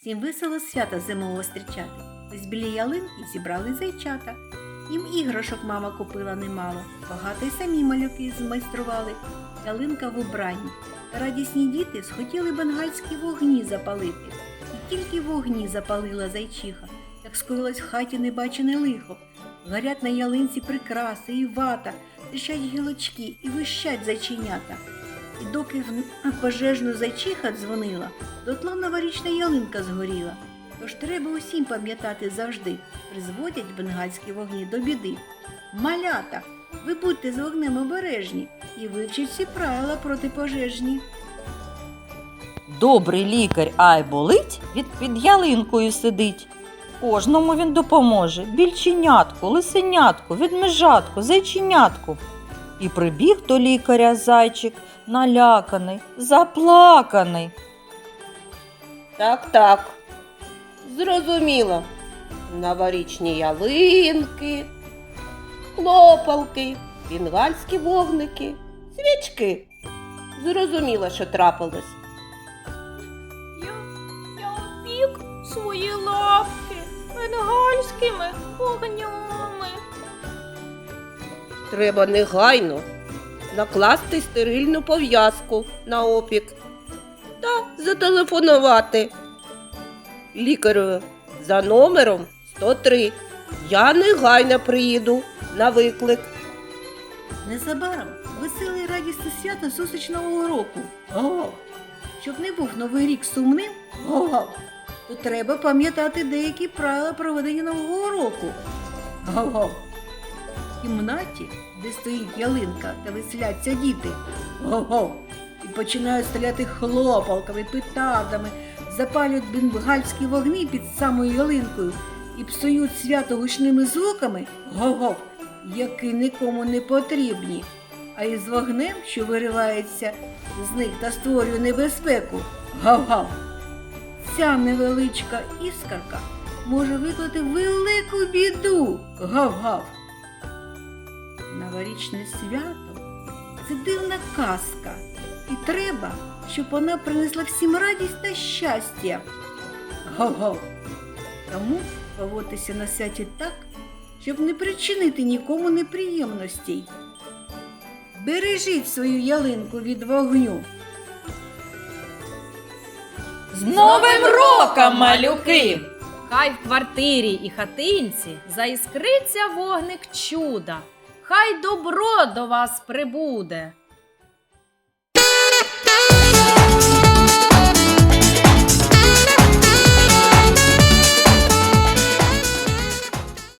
Всім весело свята зимового зустрічати. Ось біля ялинки зібрали зайчата. Їм іграшок мама купила немало. Багато й самі малюки змайстрували. Ялинка в убранні. Радісні діти схотіли бенгальські вогні запалити. І тільки вогні запалила зайчиха, як скоїлось в хаті небачене лихо. Горять на ялинці прикраси і вата, тріщать гілочки і вищать зайченята. Доки в пожежну зайчиха дзвонила, дотла новорічна ялинка згоріла. Тож треба усім пам'ятати завжди, призводять бенгальські вогні до біди. Малята, ви будьте з вогнем обережні і вивчіть всі правила протипожежні. Добрий лікар ай болить, від під ялинкою сидить. Кожному він допоможе більченятку, лисенятку, відмежатку, зайченятку. І прибіг до лікаря зайчик, наляканий, заплаканий. Так, так. Зрозуміло. Новорічні ялинки, хлопалки, бенгальські вогники, свічки. Зрозуміло, що трапилось. Я, я опік свої лапки бенгальськими вогнями. Треба негайно накласти стерильну пов'язку на опік та зателефонувати лікарю за номером 103. Я негайно приїду на виклик. Незабаром веселе і радісне свято зустріч Нового року. Го! Щоб не був новий рік сумним, го! то треба пам'ятати деякі правила проведення Нового року. Го! Кімнаті, де стоїть ялинка та веселяться діти. Го! І починають стріляти хлопалками, петардами, запалюють бенгальські вогні під самою ялинкою і псують свято гучними звуками. Го-го! які нікому не потрібні, а із вогнем, що виривається з них та створює небезпеку. Гав-гав! Ця невеличка іскарка може викликати велику біду. Гав-гав! Новорічне свято це дивна казка, і треба, щоб вона принесла всім радість та щастя. Гав-гав! Тому поводьтеся на святі так, щоб не причинити нікому неприємностей. Бережіть свою ялинку від вогню. З Новим роком, малюки! Хай в квартирі і хатинці заіскриться вогник чуда. Хай добро до вас прибуде.